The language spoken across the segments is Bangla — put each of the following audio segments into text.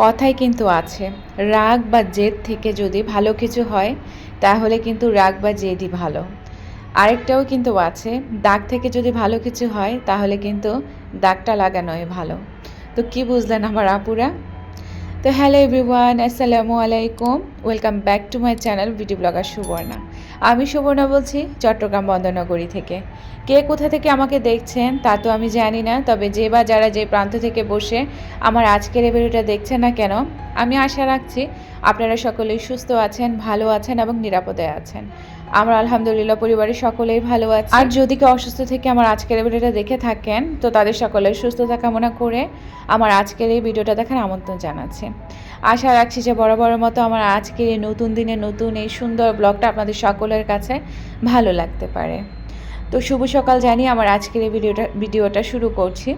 কথাই কিন্তু আছে, রাগ বা জেদ থেকে যদি ভালো কিছু হয়, তাহলে কিন্তু রাগ বা জেদই ভালো। আরেকটাও কিন্তু আছে, দাগ থেকে যদি ভালো কিছু হয়, তাহলে কিন্তু দাগটা লাগানোই ভালো। তো কি বুঝলেন আমার আপুরা? তো হ্যালো এভরিওয়ান, আসসালামু আলাইকুম। Welcome back to my channel video blogger Subarna. আমি সুবর্ণা বলছি, চট্টগ্রাম বন্দরনগরী থেকে। কে কোথা থেকে আমাকে দেখছেন, তা তো আমি জানি না, তবে যে বা যারা যে প্রান্ত থেকে বসে আমার আজকের এই ভিডিওটা দেখছেন না কেন, আমি আশা রাখছি আপনারা সকলেই সুস্থ আছেন, ভালো আছেন এবং নিরাপদে আছেন। আমরা আলহামদুলিল্লাহ পরিবারের সকলেই ভালো আছে। আর যদি কেউ অসুস্থ থেকে আমার আজকের এই ভিডিওটা দেখে থাকেন, তো তাদের সকলের সুস্থতা কামনা করে আমার আজকের এই ভিডিওটা দেখার আমন্ত্রণ জানাচ্ছি। আশা রাখছি যে বরাবরের মতো আমার আজকের এই নতুন দিনে নতুন এই সুন্দর ব্লগটা আপনাদের সকলের কাছে ভালো লাগতে পারে। তো শুভ সকাল জানি আমার আজকের এই ভিডিওটা ভিডিওটা শুরু করছি।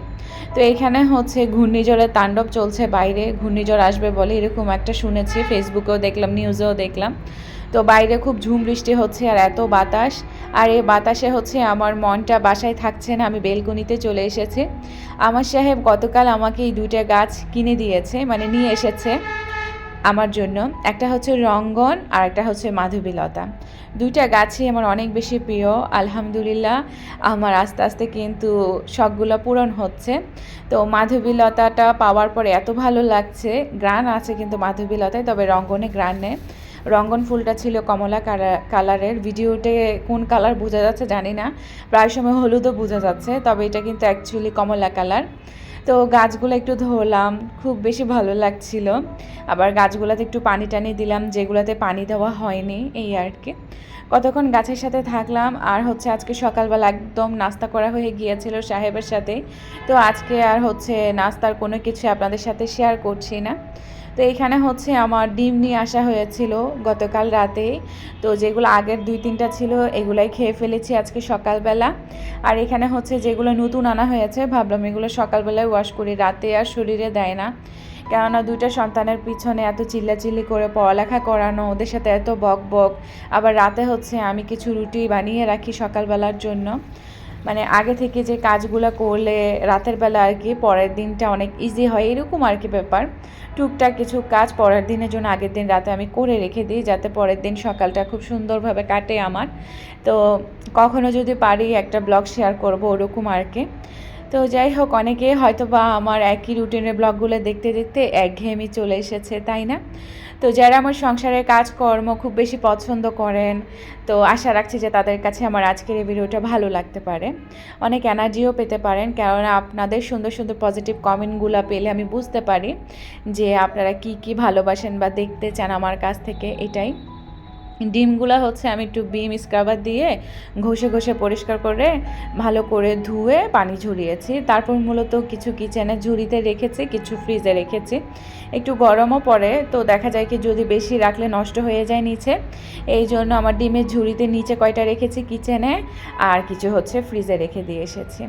তো এখানে হচ্ছে ঘূর্ণিঝড়ের তাণ্ডব চলছে বাইরে, ঘূর্ণিঝড় আসবে বলে এরকম একটা শুনেছি ফেসবুকেও দেখলাম নিউজেও দেখলাম। তো বাইরে খুব ঝুম বৃষ্টি হচ্ছে আর এত বাতাস। আর এই বাতাসে হচ্ছে আমার মনটা বাসায় থাকছে না, আমি বেলকনিতে চলে এসেছি। আমার সাহেব গতকাল আমাকে এই দুইটা গাছ কিনে দিয়েছে মানে নিয়ে এসেছে আমার জন্য। একটা হচ্ছে রঙ্গন আর একটা হচ্ছে মাধবীলতা। দুইটা গাছই আমার অনেক বেশি প্রিয়, আলহামদুলিল্লাহ। আমার আস্তে আস্তে কিন্তু শখগুলো পূরণ হচ্ছে। তো মাধবীলতাটা পাওয়ার পরে এত ভালো লাগছে, গ্রান আছে কিন্তু মাধবীলতায়, তবে রঙ্গনে গ্রান নেই। রঙ্গন ফুলটা ছিল কমলা কালারের। ভিডিওতে কোন কালার বোঝা যাচ্ছে জানি না। প্রায় সময় হলুদও বোঝা যাচ্ছে, তবে এটা কিন্তু অ্যাকচুয়ালি কমলা কালার। তো গাছগুলো একটু ধরলাম, খুব বেশি ভালো লাগছিল। আবার গাছগুলোতে একটু পানি টানি দিলাম, যেগুলোতে পানি দেওয়া হয়নি, এই আর কি। কতক্ষণ গাছের সাথে থাকলাম, আর হচ্ছে আজকে সকালবেলা একদম নাস্তা করা হয়ে গিয়েছিল সাহেবের সাথে। তো আজকে আর হচ্ছে নাস্তার কোনো কিছু আপনাদের সাথে শেয়ার করছি না। তো এখানে হচ্ছে আমার ডিম নিয়ে আসা হয়েছিল গতকাল রাতে। তো যেগুলো আগের দুই, তিনটা ছিল, এগুলাই খেয়ে ফেলেছি আজকে সকালবেলা। আর এখানে হচ্ছে যেগুলো নতুন আনা হয়েছে, ভাবলাম এগুলো সকালবেলায় ওয়াশ করি, রাতে আর শরীরে দেয় না। কেননা দুইটা সন্তানের পিছনে এত চিল্লাচিল্লি করে পড়ালেখা করানো, ওদের সাথে এত বক বক আবার রাতে হচ্ছে আমি কিছু রুটি বানিয়ে রাখি সকালবেলার জন্য। মানে আগে থেকে যে কাজগুলো করলে রাতের বেলা আর কি পরের দিনটা অনেক ইজি হয়, এরকম আর কি ব্যাপার। টুকটাক কিছু কাজ পরের দিনের জন্য আগের দিন রাতে আমি করে রেখে দিই, যাতে পরের দিন সকালটা খুব সুন্দরভাবে কাটে আমার। তো কখনো যদি পারি একটা ব্লগ শেয়ার করব ওরকম আর কি। তো যাই হোক, অনেকে হয়তো বা আমার একই রুটিনের ব্লগগুলো দেখতে দেখতে একঘেয়েমি চলে এসেছে, তাই না? তো যারা আমার সংসারের কাজকর্ম খুব বেশি পছন্দ করেন, তো আশা রাখছি যে তাদের কাছে আমার আজকের এই ভিডিওটা ভালো লাগতে পারে। অনেক এনার্জিও পেতে পারেন, কেননা আপনাদের সুন্দর সুন্দর পজিটিভ কমেন্টগুলো পেলে আমি বুঝতে পারি যে আপনারা কি কি ভালোবাসেন বা দেখতে চান আমার কাছ থেকে, এটাই। ডিমগুলো হচ্ছে আমি একটু বিম স্ক্রাবার দিয়ে ঘষে ঘষে পরিষ্কার করে ভালো করে ধুয়ে পানি ঝরিয়েছি। তারপর মূলত কিছু কিচেনে ঝুড়িতে রেখেছি, কিছু ফ্রিজে রেখেছি। একটু গরমও পড়ে, তো দেখা যায় কি যদি বেশি রাখলে নষ্ট হয়ে যায় নিচে। এই জন্য আমার ডিমের ঝুড়িতে নিচে কয়টা রেখেছি কিচেনে, আর কিছু হচ্ছে ফ্রিজে রেখে দিয়ে এসেছি।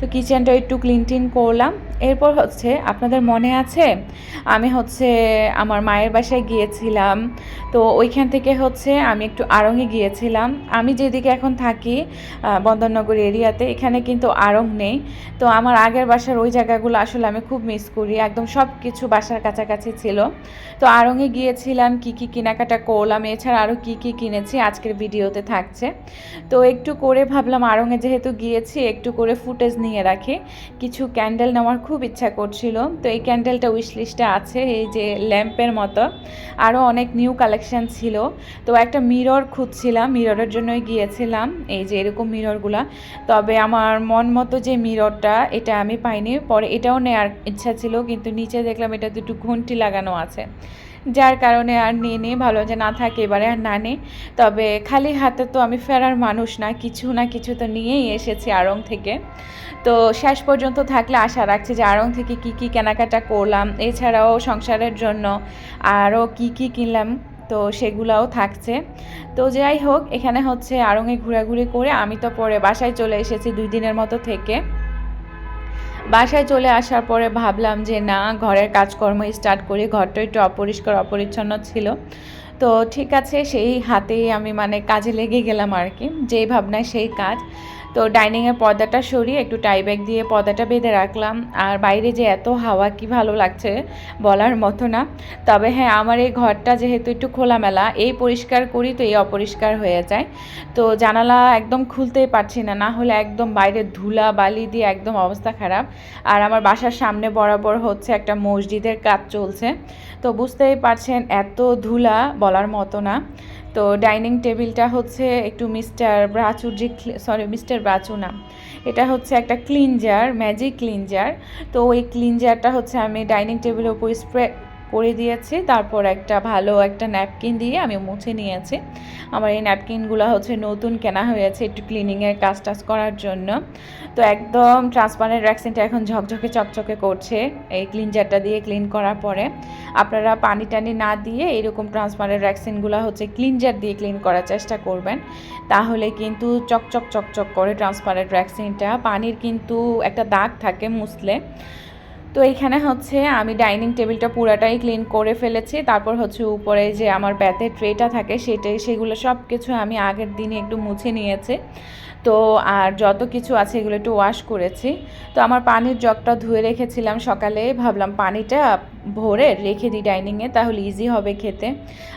তো কিচেনটা একটু ক্লিন টিন করলাম। এরপর হচ্ছে আপনাদের মনে আছে, আমি হচ্ছে আমার মায়ের বাসায় গিয়েছিলাম। তো ওইখান থেকে হচ্ছে আমি একটু আড়ংয়ে গিয়েছিলাম। আমি যেদিকে এখন থাকি বন্দরনগর এরিয়াতে, এখানে কিন্তু আড়ং নেই। তো আমার আগের বাসার ওই জায়গাগুলো আসলে আমি খুব মিস করি। একদম সব কিছু বাসার কাছাকাছি ছিল। তো আড়ংয়ে গিয়েছিলাম, কি কি কেনাকাটা করলাম, এছাড়া আরও কি কি কিনেছি আজকের ভিডিওতে থাকছে। তো একটু করে ভাবলাম আড়ংয়ে যেহেতু গিয়েছি, একটু করে ফুটেজ নিয়ে রাখি। কিছু ক্যান্ডেল নেওয়ার খুব ইচ্ছা করছিল। তো এই ক্যান্ডেলটা উইশ আছে, এই যে ল্যাম্পের মতো। আরও অনেক নিউ কালেকশান ছিল। তো একটা মিরর খুঁজছিলাম মিররের জন্যই গিয়েছিলাম, এই যে এরকম মিররগুলা তবে আমার মন মতো যে মিররটা এটা আমি পাইনি। পরে এটাও নেওয়ার ইচ্ছা ছিল, কিন্তু নিচে দেখলাম এটা দুটো ঘন্টি লাগানো আছে। যার কারণে আর নিয়ে নিয়ে ভালো যে না থাকে, এবারে আর না নেই। তবে খালি হাতে তো আমি ফেরার মানুষ না, কিছু না কিছু তো নিয়েই এসেছি আড়ং থেকে। তো শেষ পর্যন্ত থাকলে আশা রাখছি যে আড়ং থেকে কি কি কেনাকাটা করলাম, এছাড়াও সংসারের জন্য আরও কি কি কিনলাম। তো সেগুলাও থাকছে। তো যাই হোক, এখানে হচ্ছে আড়ঙে ঘোরাঘুরি করে আমি তো পরে বাসায় চলে এসেছি দুই দিনের মতো থেকে। বাসায় চলে আসার পরে ভাবলাম যে না, ঘরের কাজকর্ম স্টার্ট করি, ঘরটা একটু অপরিষ্কার অপরিচ্ছন্ন ছিল। তো ঠিক আছে, সেই হাতেই আমি মানে কাজে লেগে গেলাম আর কি, যেই ভাবনায় সেই কাজ। তো ডাইনিংয়ের পর্দাটা সরিয়ে একটু টাই ব্যাগ দিয়ে পর্দাটা বেঁধে রাখলাম। আর বাইরে যে এত হাওয়া, কি ভালো লাগছে বলার মতো না। তবে হ্যাঁ আমার এই ঘরটা যেহেতু একটু খোলামেলা, এই পরিষ্কার করি তো এই অপরিষ্কার হয়ে যায়। তো জানালা একদম খুলতেই পারছি না না হলে একদম বাইরে ধুলা, বালি দিয়ে একদম অবস্থা খারাপ। আর আমার বাসার সামনে বরাবর হচ্ছে একটা মসজিদের কাজ চলছে। তো বুঝতেই পারছেন, এত ধুলা বলার মতো না। তো ডাইনিং টেবিলটা হচ্ছে একটু মিস্টার ব্রাচুর যে সরি, মিস্টার ব্রাচু না এটা হচ্ছে একটা ক্লিনজার, ম্যাজিক ক্লিনজার। তো ওই ক্লিনজারটা হচ্ছে আমি ডাইনিং টেবিলের উপর স্প্রে করে দিয়েছি, তারপর একটা ভালো একটা ন্যাপকিন দিয়ে আমি মুছে নিয়েছি। আমার এই ন্যাপকিনগুলো হচ্ছে নতুন কেনা হয়েছে একটু ক্লিনিংয়ের কাজ টাজ করার জন্য। তো একদম ট্রান্সপারেন্ট ভ্যাকসিনটা এখন ঝকঝকে চকচকে করছে, এই ক্লিনজারটা দিয়ে ক্লিন করার পরে। আপনারা পানি টানি না দিয়ে এরকম ট্রান্সপারেন্ট ভ্যাকসিনগুলো হচ্ছে ক্লিনজার দিয়ে ক্লিন করার চেষ্টা করবেন। তাহলে কিন্তু চকচক চকচক করে ট্রান্সপারেন্ট ভ্যাকসিনটা পানির কিন্তু একটা দাগ থাকে মুসলে তো এইখানে হচ্ছে আমি ডাইনিং টেবিলটা পুরাটাই ক্লিন করে ফেলেছি। তারপর হচ্ছে উপরে যে আমার ব্যাতের ট্রেটা থাকে, সেটাই, সেগুলো সব কিছু আমি আগের দিনে একটু মুছে নিয়েছি। তো আর যত কিছু আছে এগুলো একটু ওয়াশ করেছি। তো আমার পানির জগটা ধুয়ে রেখেছিলাম সকালে, ভাবলাম পানিটা ভরে রেখে দিই ডাইনিংয়ে তাহলে ইজি হবে খেতে।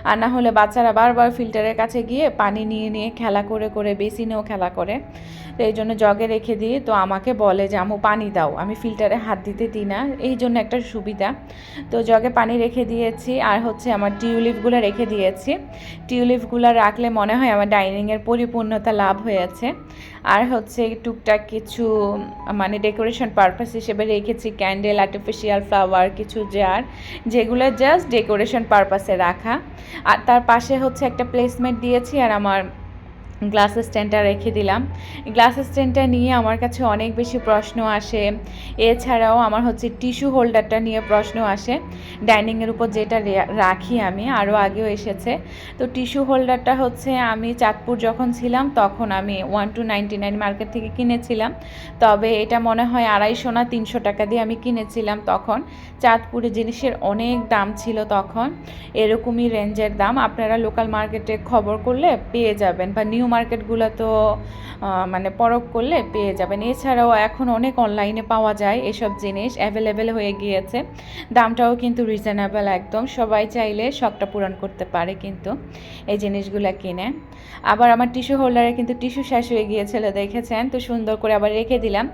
আর না হলে বাচ্চারা বারবার ফিল্টারের কাছে গিয়ে পানি নিয়ে নিয়ে খেলা করে করে বেসিনেও খেলা করে। তো এই জন্য জগে রেখে দিই। তো আমাকে বলে যে আমু পানি দাও। আমি ফিল্টারে হাত দিতে দিই না। এই জন্য একটা সুবিধা। তো জগে পানি রেখে দিয়েছি। আর হচ্ছে আমার টিউলিপগুলো রেখে দিয়েছি। টিউলিপগুলো রাখলে মনে হয় আমার ডাইনিংয়ের পরিপূর্ণতা লাভ হয়েছে। আর হচ্ছে টুকটাক কিছু মানে ডেকোরেশন পারপাস হিসেবে রেখেছি ক্যান্ডেল আর্টিফিশিয়াল ফ্লাওয়ার কিছু জার যেগুলো জাস্ট ডেকোরেশন পারপাসে রাখা। আর তার পাশে হচ্ছে একটা প্লেসমেন্ট দিয়েছি আর আমার গ্লাস স্ট্যান্ডটা রেখে দিলাম। গ্লাস স্ট্যান্ডটা নিয়ে আমার কাছে অনেক বেশি প্রশ্ন আসে। এছাড়াও আমার হচ্ছে টিস্যু হোল্ডারটা নিয়ে প্রশ্ন আসে। ডাইনিংয়ের উপর যেটা রাখি আমি, আরও আগেও এসেছে। তো টিস্যু হোল্ডারটা হচ্ছে আমি চাঁদপুর যখন ছিলাম তখন আমি one two ninety nine market থেকে কিনেছিলাম। তবে এটা মনে হয় আড়াইশো না তিনশো টাকা দিয়ে আমি কিনেছিলাম তখন। চাঁদপুরে জিনিসের অনেক দাম ছিল তখন। এরকমই রেঞ্জের দাম। আপনারা লোকাল মার্কেটে খবর করলে পেয়ে যাবেন বা নিউ মার্কেটগুলো তো মানে পরক করলে পেয়ে যাবেন। এছাড়াও এখন অনেক অনলাইনে পাওয়া যায় এসব জিনিস অ্যাভেলেবেল হয়ে গিয়েছে। দামটাও কিন্তু রিজনেবল একদম। সবাই চাইলে শখটা পূরণ করতে পারে কিন্তু এই জিনিসগুলো কিনে। আবার আমার টিস্যু হোল্ডারে কিন্তু টিস্যু শেষ হয়ে গিয়েছিল, দেখেছেন? তো সুন্দর করে আবার রেখে দিলাম,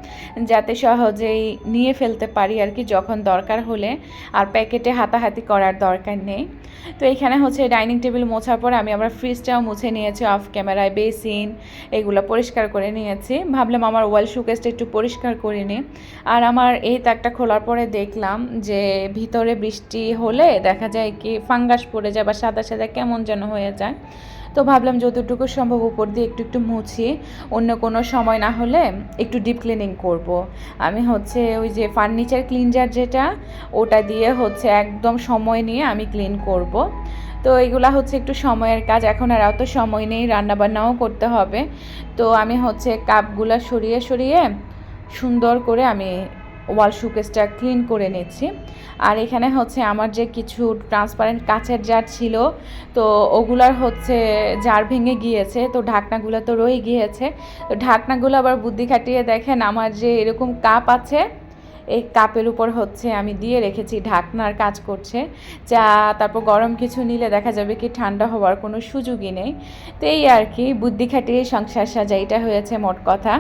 যাতে সহজেই নিয়ে ফেলতে পারি আর কি, যখন দরকার হলে। আর প্যাকেটে হাতাহাতি করার দরকার নেই। তো এখানে হচ্ছে ডাইনিং টেবিল মোছার পর আমি আবার ফ্রিজটাও মুছে নিয়েছি অফ ক্যামেরায় বেসিন এগুলো পরিষ্কার করে নিয়েছি। ভাবলাম আমার ওয়াল শুকেসটা একটু পরিষ্কার করে নিই আর আমার এই তাকটা খোলার পরে দেখলাম যে ভিতরে বৃষ্টি হলে দেখা যায় কি ফাঙ্গাস পড়ে যায় বা সাদা সাদা কেমন যেন হয়ে যায়। তো ভাবলাম যতটুকু সম্ভব উপর দিয়ে একটু একটু মুছি, অন্য কোনো সময় না হলে একটু ডিপ ক্লিনিং করব। আমি হচ্ছে ওই যে ফার্নিচার ক্লিনজার যেটা, ওটা দিয়ে হচ্ছে একদম সময় নিয়ে আমি ক্লিন করব। তো এগুলা হচ্ছে একটু সময়ের কাজ, এখন আর অত সময় নেই, রান্নাবান্নাও করতে হবে তো আমি হচ্ছে কাপগুলা সরিয়ে সরিয়ে সুন্দর করে আমি ওয়াল শুকেসটা ক্লিন করে নিচ্ছি। আর এখানে হচ্ছে আমার যে কিছু ট্রান্সপারেন্ট কাচের জার ছিল, তো ওগুলার হচ্ছে জার ভেঙে গিয়েছে, তো ঢাকনাগুলো তো রয়ে গিয়েছে। তো ঢাকনাগুলো আবার বুদ্ধি খাটিয়ে দেখেন, আমার যে এরকম কাপ আছে, এই কাপের উপর হচ্ছে আমি দিয়ে রেখেছি, ঢাকনার কাজ করছে। চা, তারপর গরম কিছু নিলে দেখা যাবে কি ঠান্ডা হওয়ার কোনো সুযোগই নেই। তো এই আর কি, বুদ্ধি খাটিয়ে সংসার সাজা এটা হয়েছে মোট কথা।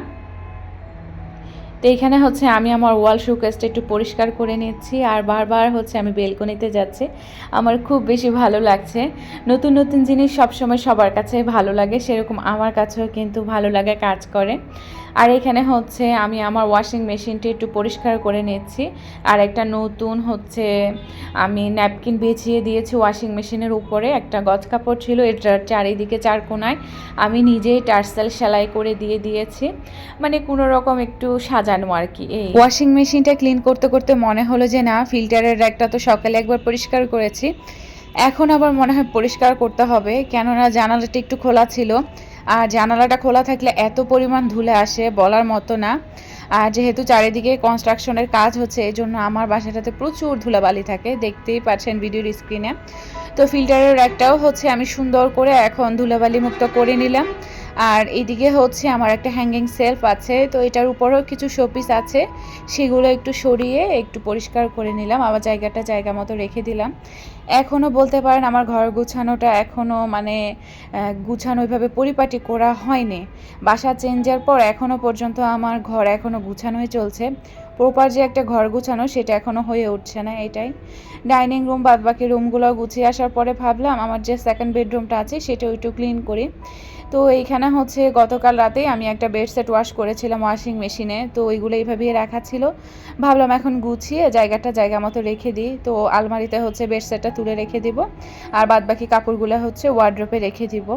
তো এখানে হচ্ছে আমি আমার ওয়াল শোকেসটা একটু পরিষ্কার করে নিচ্ছি আর বারবার হচ্ছে আমি বেলকনিতে যাচ্ছি। আমার খুব বেশি ভালো লাগছে। নতুন নতুন জিনিস সবসময় সবার কাছে ভালো লাগে, সেরকম আমার কাছেও কিন্তু ভালো লাগে কাজ করে। আর এখানে হচ্ছে আমি আমার ওয়াশিং মেশিনটি একটু পরিষ্কার করে নিচ্ছি। আর একটা নতুন হচ্ছে আমি ন্যাপকিন বেছিয়ে দিয়েছি ওয়াশিং মেশিনের উপরে। একটা গজ কাপড় ছিল এটার চারিদিকে চার কোনায়। আমি নিজেই টার্সেল সেলাই করে দিয়ে দিয়েছি। মানে কোনো রকম একটু সাজানো আর কি, এই। ওয়াশিং মেশিনটা ক্লিন করতে করতে মনে হলো যে না ফিল্টারের একটা তো সকালে একবার পরিষ্কার করেছি। এখন আবার মনে হয় পরিষ্কার করতে হবে, কেননা জানালাটা একটু খোলা ছিল। আর জানালাটা খোলা থাকলে এত পরিমাণ ধুলে আসে বলার মতো না। আর যেহেতু চারিদিকে কনস্ট্রাকশনের কাজ হচ্ছে এই জন্য আমার বাসাটাতে প্রচুর ধুলাবালি থাকে, দেখতেই পাচ্ছেন ভিডিওর স্ক্রিনে তো ফিল্টারের একটাও হচ্ছে আমি সুন্দর করে এখন ধুলাবালি মুক্ত করে নিলাম। আর এইদিকে হচ্ছে আমার একটা হ্যাঙ্গিং সেলফ আছে, তো এটার উপরেও কিছু শোপিস আছে। সেগুলো একটু সরিয়ে একটু পরিষ্কার করে নিলাম আবার জায়গাটা জায়গা মতো রেখে দিলাম। এখনও বলতে পারেন আমার ঘর গুছানোটা এখনও মানে গুছানো ওইভাবে পরিপাটি করা হয়নি। বাসা চেঞ্জের পর এখনও পর্যন্ত আমার ঘর এখনও গুছানোই চলছে। প্রপার যে একটা ঘর গুছানো সেটা এখনও হয়ে উঠছে না এটাই। ডাইনিং রুম বাদ বাকি রুমগুলো গুছিয়ে আসার পরে ভাবলাম আমার যে সেকেন্ড বেডরুমটা আছে সেটা একটু ক্লিন করি। তো এইখানে হচ্ছে গতকাল রাতেই আমি একটা বেড সেট ওয়াশ করেছিলাম ওয়াশিং মেশিনে তো ওইগুলো এইভাবেই রাখা ছিল। ভাবলাম এখন গুছিয়ে জায়গাটা জায়গা মতো রেখে দিই। তো আলমারিতে হচ্ছে বেড সেটটা তুলে রেখে দিব। আর বাদবাকি কাপড়গুলো হচ্ছে ওয়ার্ড্রোপে রেখে দিব।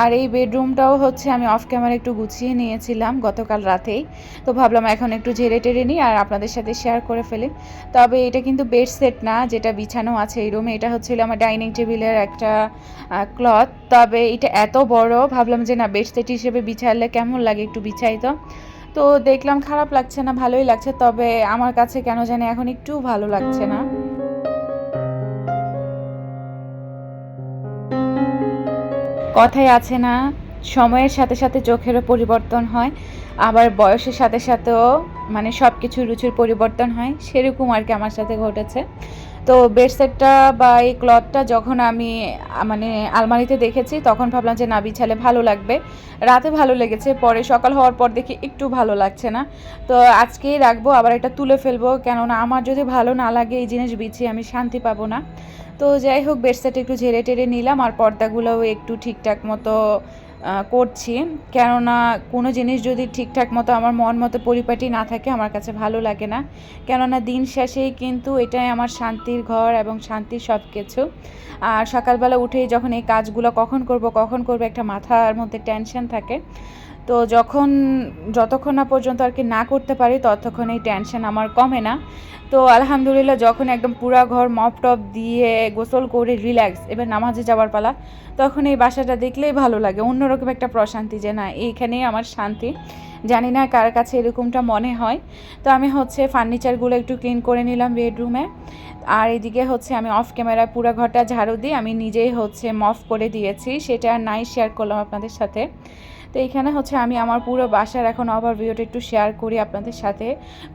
আর এই বেডরুমটাও হচ্ছে আমি অফ ক্যামেরা একটু গুছিয়ে নিয়েছিলাম গতকাল রাতেই। তো ভাবলাম এখন একটু ঝেড়ে টেরে নিই আর আপনাদের সাথে শেয়ার করে ফেলি। তবে এটা কিন্তু বেড সেট না, যেটা বিছানো আছে এই রুমে এটা হচ্ছিল আমার ডাইনিং টেবিলের একটা ক্লথ তবে এটা এত বড়, ভাবলাম যে না বেড সেট হিসেবে বিছালে কেমন লাগে একটু বিছাই তো। তো দেখলাম খারাপ লাগছে না, ভালোই লাগছে। তবে আমার কাছে কেন জানি এখন একটু ভালো লাগছে না। কথায় আছে না, সময়ের সাথে সাথে চোখেরও পরিবর্তন হয়, আবার বয়সের সাথে সাথেও মানে সব কিছু রুচির পরিবর্তন হয়, সেরকম আর কি আমার সাথে ঘটেছে। তো বেডসেটটা বা এই ক্লথটা যখন আমি মানে আলমারিতে দেখেছি, তখন ভাবলাম যে না, বিছালে ভালো লাগবে। রাতে ভালো লেগেছে, পরে সকাল হওয়ার পর দেখি একটু ভালো লাগছে না। তো আজকেই রাখব, আবার এটা তুলে ফেলব, কেননা আমার যদি ভালো না লাগে এই জিনিস বিছিয়ে আমি শান্তি পাবো না। তো যাই হোক বেডসেট একটু ঝেড়ে টেরে নিলাম, আর পর্দাগুলোও একটু ঠিকঠাক মতো করছি। কেননা কোনো জিনিস যদি ঠিকঠাক মতো আমার মন মতো পরিপাটি না থাকে, আমার কাছে ভালো লাগে না। কেননা দিন শেষেই কিন্তু এটাই আমার শান্তির ঘর এবং শান্তির সব কিছু আর সকালবেলা উঠেই যখন এই কাজগুলো কখন করব কখন করব একটা মাথার মধ্যে টেনশন থাকে। তো যখন যতক্ষণ না পর্যন্ত আর কি না করতে পারি, ততক্ষণ এই টেনশন আমার কমে না। তো আলহামদুলিল্লাহ যখন একদম পুরা ঘর মপ টপ দিয়ে গোসল করে রিল্যাক্স এবার নামাজে যাওয়ার পালা, তখন এই বাসাটা দেখলেই ভালো লাগে। অন্যরকম একটা প্রশান্তি যে না, এইখানেই আমার শান্তি। জানি না কার কাছে এরকমটা মনে হয়। তো আমি হচ্ছে ফার্নিচারগুলো একটু ক্লিন করে নিলাম বেডরুমে আর এদিকে হচ্ছে আমি অফ ক্যামেরায় পুরো ঘরটা ঝাড়ু দিয়ে আমি নিজেই হচ্ছে মফ করে দিয়েছি। সেটা আর নাই শেয়ার করলাম আপনাদের সাথে। তো এইখানে হচ্ছে আমি আমার পুরো বাসার এখন আবার ভিডিওটা একটু শেয়ার করি আপনাদের সাথে,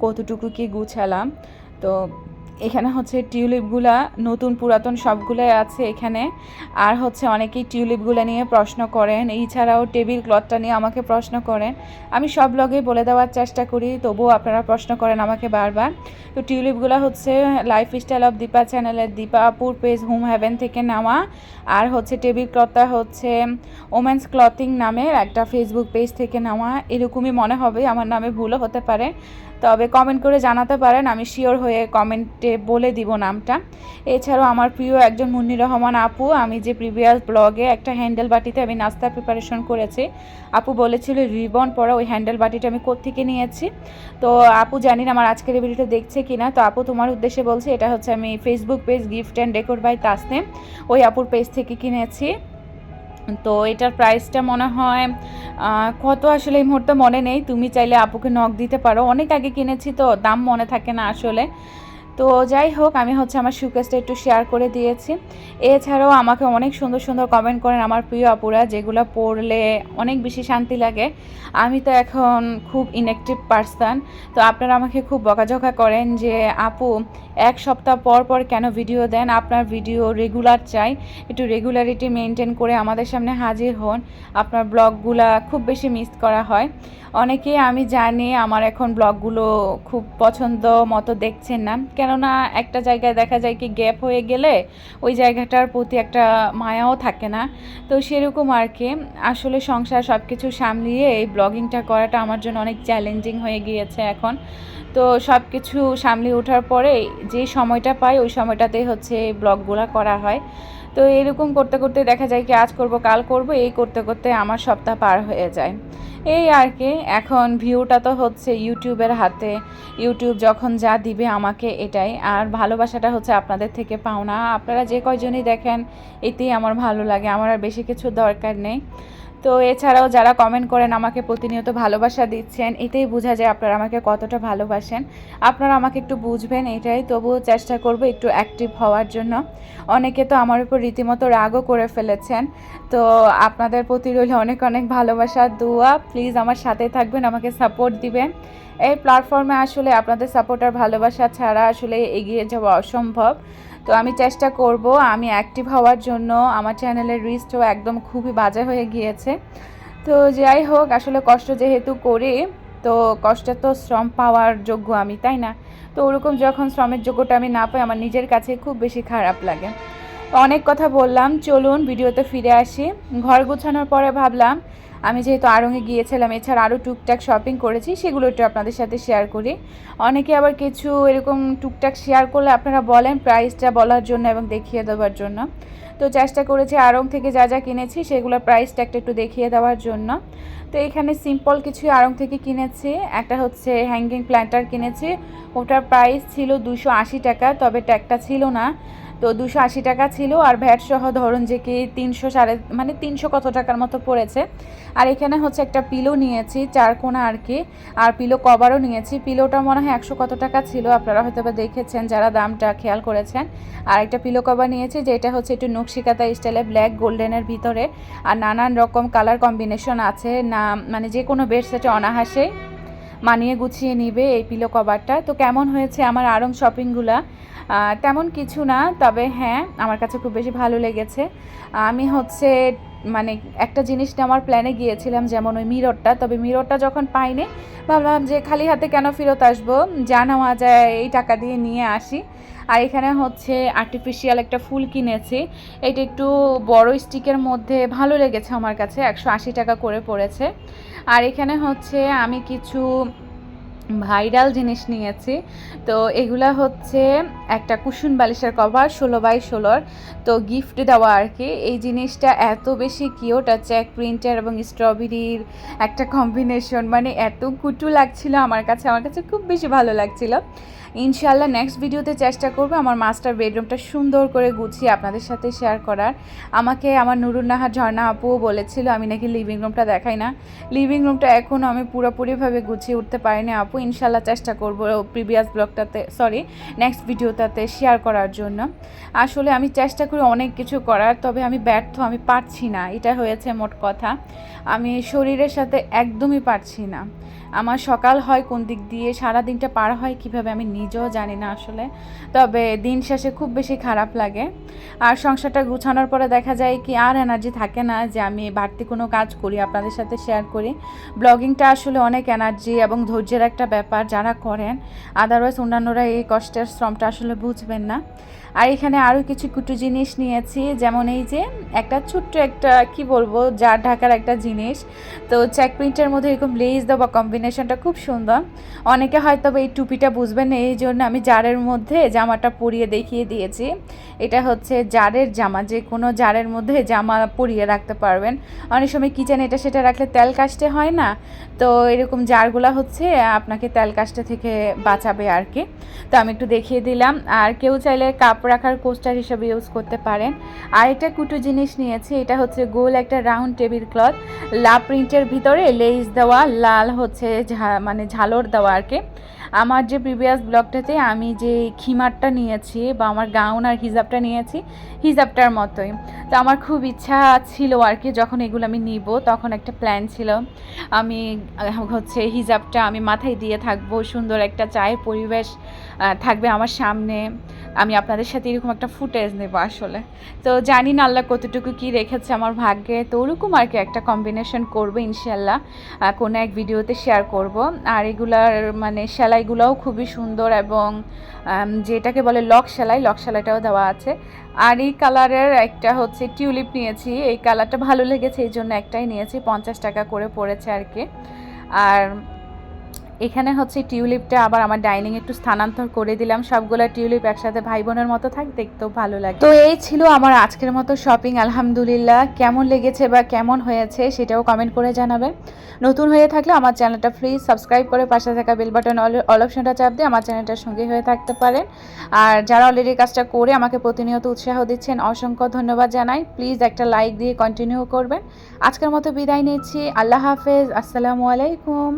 কতটুকু কি গুছালাম। তো এখানে হচ্ছে টিউলিপগুলা নতুন পুরাতন সবগুলোই আছে এখানে। আর হচ্ছে অনেকেই টিউলিপগুলো নিয়ে প্রশ্ন করেন, এছাড়াও টেবিল ক্লথটা নিয়ে আমাকে প্রশ্ন করেন। আমি সব ব্লগেই বলে দেওয়ার চেষ্টা করি, তবুও আপনারা প্রশ্ন করেন আমাকে বারবার। তো টিউলিপগুলো হচ্ছে লাইফ স্টাইল অফ দীপা চ্যানেলের দীপা আপুর পেজ হোম হ্যাভেন থেকে নেওয়া। আর হচ্ছে টেবিল ক্লথটা হচ্ছে ওমেন্স ক্লথিং নামের একটা ফেসবুক পেজ থেকে নেওয়া। এরকমই মনে হবে, আমার নামে ভুলও হতে পারে। তবে কমেন্ট করে জানাতে পারেন, আমি শিওর হয়ে কমেন্টে বলে দিব নামটা। এছাড়াও আমার প্রিয় একজন মুন্নি রহমান আপু, আমি যে প্রিভিয়াস ব্লগে একটা হ্যান্ডেল বাটিতে আমি নাস্তার প্রিপারেশন করেছি, আপু বলেছিল, রিবন পরা ওই হ্যান্ডেল বাটিটা আমি কোত্থেকে নিয়েছি? তো আপু জানি না আমার আজকের ভিডিওটা দেখছে কিনা, তো আপু তোমার উদ্দেশ্যে বলছে, এটা হচ্ছে আমি Facebook page gift and decor by Tasneem ওই আপুর পেজ থেকে কিনেছি। তো এটার প্রাইসটা মনে হয় কত আসলে এই মুহূর্তে মনে নেই। তুমি চাইলে আপুকে নখ দিতে পারো। অনেক আগে কিনেছি তো, দাম মনে থাকে না আসলে। তো যাই হোক, আমি হচ্ছে আমার সুকেসটা একটু শেয়ার করে দিয়েছি। এছাড়াও আমাকে অনেক সুন্দর সুন্দর কমেন্ট করেন আমার প্রিয় আপুরা, যেগুলো পড়লে অনেক বেশি শান্তি লাগে। আমি তো এখন খুব ইনঅ্যাক্টিভ পার্সন তো আপনারা আমাকে খুব বকাঝকা করেন যে, আপু, এক সপ্তাহ পর পর কেন ভিডিও দেন? আপনার ভিডিও রেগুলার চাই। একটু রেগুলারিটি মেনটেন করে আমাদের সামনে হাজির হন। আপনার ব্লগগুলা খুব বেশি মিস করা হয়। অনেকেই আমি জানি আমার এখন ব্লগগুলো খুব পছন্দ মতো দেখছেন না। কেননা একটা জায়গায় দেখা যায় কি গ্যাপ হয়ে গেলে ওই জায়গাটার প্রতি একটা মায়াও থাকে না। তো সেরকম আর কি। আসলে সংসার সব কিছু সামলিয়ে এই ব্লগিংটা করাটা আমার জন্য অনেক চ্যালেঞ্জিং হয়ে গিয়েছে এখন। তো সব কিছু সামলিয়ে ওঠার পরে যে সময়টা পাই, ওই সময়টাতেই হচ্ছে ব্লগগুলো করা হয়। তো এরকম করতে করতে দেখা যায় কি, আজ করব, কাল করব, এই করতে করতে আমার সপ্তাহ পার হয়ে যায়। এই আর কি, এখন ভিউটা তো হচ্ছে ইউটিউবের হাতে। ইউটিউব যখন যা দিবে আমাকে এটাই। আর ভালোবাসাটা হচ্ছে আপনাদের থেকে পাওনা। আপনারা যে কয়জনই দেখেন, এতেই আমার ভালো লাগে। আমার আর বেশি কিছু দরকার নেই। তো এছাড়াও যারা কমেন্ট করেন, আমাকে প্রতিনিয়ত ভালোবাসা দিচ্ছেন, এতেই বোঝা যায় আপনারা আমাকে কতটা ভালোবাসেন। আপনারা আমাকে একটু বুঝবেন, এটাই তবুও চেষ্টা করব একটু অ্যাক্টিভ হওয়ার জন্য। অনেকে তো আমার উপর রীতিমতো রাগও করে ফেলেছেন। তো আপনাদের প্রতি রইল অনেক অনেক ভালোবাসা, দোয়া। প্লিজ আমার সাথে থাকবেন, আমাকে সাপোর্ট দিবেন। এই প্ল্যাটফর্মে আসলে আপনাদের সাপোর্ট আর ভালোবাসা ছাড়া আসলে এগিয়ে যাওয়া অসম্ভব। তো আমি চেষ্টা করব, আমি অ্যাক্টিভ হওয়ার জন্য। আমার চ্যানেলের রিস্টও একদম খুবই বাজে হয়ে গিয়েছে। তো যাই হোক, আসলে কষ্ট যেহেতু করি, তো কষ্টে তো শ্রম পাওয়ার যোগ্য আমি, তাই না? তো ওরকম যখন শ্রমের যোগ্যটা আমি না পাই, আমার নিজের কাছে খুব বেশি খারাপ লাগে। অনেক কথা বললাম, চলুন ভিডিওতে ফিরে আসি। ঘর গোছানোর পরে ভাবলাম আমি যেহেতু আড়ঙে গিয়েছিলাম, এছাড়া আরও টুকটাক শপিং করেছি, সেগুলো একটু আপনাদের সাথে শেয়ার করি। অনেকে আবার কিছু এরকম টুকটাক শেয়ার করলে আপনারা বলেন প্রাইসটা বলার জন্য এবং দেখিয়ে দেওয়ার জন্য। তো চেষ্টা করেছি আড়ং থেকে যা যা কিনেছি, সেগুলোর প্রাইসটা একটা একটু দেখিয়ে দেওয়ার জন্য। তো এখানে সিম্পল কিছু আড়ং থেকে কিনেছি। একটা হচ্ছে হ্যাঙ্গিং প্ল্যান্টার কিনেছি। ওটার প্রাইস ছিল দুশো টাকা, তবে ট্যাগটা ছিল না। তো দুশো আশি টাকা ছিল, আর ভ্যাট সহ ধরুন যে কি তিনশো সাড়ে মানে তিনশো কত টাকার মতো পড়েছে। আর এখানে হচ্ছে একটা পিলো নিয়েছি, চার কোনা আর কি, আর পিলো কভারও নিয়েছি। পিলোটা মনে হয় একশো কত টাকা ছিল, আপনারা হয়তো বা দেখেছেন যারা দামটা খেয়াল করেছেন। আর একটা পিলো কভার নিয়েছি, যেটা হচ্ছে একটু নকশিকাতা স্টাইলে ব্ল্যাক গোল্ডেনের ভিতরে। আর নানান রকম কালার কম্বিনেশন আছে, না মানে যে কোনো বেড সেটে অনাহাসে মানিয়ে গুছিয়ে নিবে এই পিলো কভারটা তো কেমন হয়েছে আমার আরং শপিংগুলা তেমন কিছু না, তবে হ্যাঁ আমার কাছে খুব বেশি ভালো লেগেছে। আমি হচ্ছে মানে একটা জিনিস নেওয়ার প্ল্যানে গিয়েছিলাম, যেমন ওই মিররটা, তবে মিররটা যখন পাইনি, ভাবলাম যে খালি হাতে কেন ফেরত আসব? যা নেওয়া যায়, এই টাকা দিয়ে নিয়ে আসি। আর এখানে হচ্ছে আর্টিফিশিয়াল একটা ফুল কিনেছি। এটা একটু বড় স্টিকের মধ্যে ভালো লেগেছে আমার কাছে, একশো আশি টাকা করে পড়েছে। আর এখানে হচ্ছে আমি কিছু ভাইরাল জিনিস নিয়েছি। তো এগুলা হচ্ছে একটা কুসুন বালিশের কভার, ষোলো বাই ষোলোর। তো গিফট দেওয়া আর কি। এই জিনিসটা এত বেশি কিউট আছে এক প্রিন্টার এবং স্ট্রবেরির একটা কম্বিনেশন মানে এত কুটু লাগছিল আমার কাছে। আমার কাছে খুব বেশি ভালো লাগছিল। ইনশাল্লাহ নেক্সট ভিডিওতে চেষ্টা করব আমার মাস্টার বেডরুমটা সুন্দর করে গুছিয়ে আপনাদের সাথে শেয়ার করার। আমাকে আমার নুরুন্নাহার ঝর্ণা আপুও বলেছিল, আমি নাকি লিভিং রুমটা দেখাই না। লিভিং রুমটা এখনও আমি পুরোপুরিভাবে গুছিয়ে উঠতে পারিনি আপু। ইনশাল্লাহ চেষ্টা করব প্রিভিয়াস ব্লগটাতে সরি নেক্সট ভিডিওটাতে শেয়ার করার জন্য। আসলে আমি চেষ্টা করি অনেক কিছু করার, তবে আমি ব্যর্থ, আমি পারছি না। এটা হয়েছে মোট কথা। আমি শরীরের সাথে একদমই পারছি না। আমার সকাল হয় কোন দিক দিয়ে সারা দিনটা পার হয় কীভাবে আমি নিজেও জানি না আসলে। তবে দিন শেষে খুব বেশি খারাপ লাগে। আর সংসারটা গুছানোর পরে দেখা যায় কি আর এনার্জি থাকে না যে আমি বাড়তি কোনো কাজ করি, আপনাদের সাথে শেয়ার করি। ব্লগিংটা আসলে অনেক এনার্জি এবং ধৈর্যের একটা ব্যাপার যারা করেন। আদারওয়াইজ অন্যান্যরা এই কষ্টের শ্রমটা আসলে বুঝবেন না। আর এখানে আরও কিছু কুটু জিনিস নিয়েছি, যেমন এই যে একটা ছোট্ট একটা, কি বলব, জার ঢাকার একটা জিনিস। তো চেক প্রিন্টের মধ্যে এরকম লেস দেওয়া কম্বিনেশনটা খুব সুন্দর। অনেকে হয়তো এই টুপিটা বুঝবেন এই জন্য আমি জারের মধ্যে জামাটা পরিয়ে দেখিয়ে দিয়েছি। এটা হচ্ছে জারের জামা, যে কোনো জারের মধ্যে জামা পরিয়ে রাখতে পারবেন। অনেক সময় কিচেন এটা সেটা রাখলে তেল কাশতে হয় না। তো এরকম জারগুলা হচ্ছে আপনাকে তেল কাশতে থেকে বাঁচাবে আর কি তো আমি একটু দেখিয়ে দিলাম। আর কেউ চাইলে কাপ রাখার কোস্টার হিসেবে ইউজ করতে পারেন। আর একটা কুটু জিনিস নিয়েছি, এটা হচ্ছে গোল একটা রাউন্ড টেবিল ক্লথ। লা প্রিন্টের ভিতরে লেস দেওয়া, লাল হচ্ছে মানে ঝালর দেওয়া আর কি আমার যে প্রিভিয়াস ব্লগটাতে আমি যে খিমারটা নিয়েছি বা আমার গাউন আর হিজাবটা নিয়েছি, হিজাবটার মতোই। তো আমার খুব ইচ্ছা ছিল আর কি যখন এগুলো আমি নিব, তখন একটা প্ল্যান ছিল। আমি হচ্ছে হিজাবটা আমি মাথায় দিয়ে থাকব, সুন্দর একটা চায়ের পরিবেশ থাকবে আমার সামনে। আমি আপনাদের সাথে এরকম একটা ফুটেজ নেব আসলে। তো জানি না আল্লাহ কতটুকু কি রেখেছে আমার ভাগ্যে। তো ওরকম আর কি একটা কম্বিনেশন করব ইনশাল্লাহ কোনো এক ভিডিওতে শেয়ার করব। আর এগুলার মানে সেলাইগুলোও খুবই সুন্দর এবং যেটাকে বলে লক সেলাই, লক সেলাইটাও দেওয়া আছে। আর এই কালারের একটা হচ্ছে টিউলিপ নিয়েছি। এই কালারটা ভালো লেগেছে, এই জন্য একটাই নিয়েছি। পঞ্চাশ টাকা করে পড়েছে আর কি। আর এখানে হচ্ছে টিউলিপটা আবার আমার ডাইনিং একটু স্থানান্তর করে দিলাম। সবগুলা টিউলিপ একসাথে ভাই বোনের মতো থাক, দেখতেও ভালো লাগে। তো এই ছিল আমার আজকের মতো শপিং আলহামদুলিল্লাহ। কেমন লেগেছে বা কেমন হয়েছে সেটাও কমেন্ট করে জানাবেন। নতুন হয়ে থাকলে আমার চ্যানেলটা প্লিজ সাবস্ক্রাইব করে পাশে থাকা বেল বাটন অল অপশনটা চাপ দিয়ে আমার চ্যানেলটার সঙ্গে হয়ে থাকতে পারেন। আর যারা অলরেডি কাজটা করে আমাকে প্রতিনিয়ত উৎসাহ দিচ্ছেন, অসংখ্য ধন্যবাদ জানাই। প্লিজ একটা লাইক দিয়ে কন্টিনিউ করবেন। আজকের মতো বিদায় নিচ্ছি। আল্লাহ হাফেজ। আসসালামু আলাইকুম।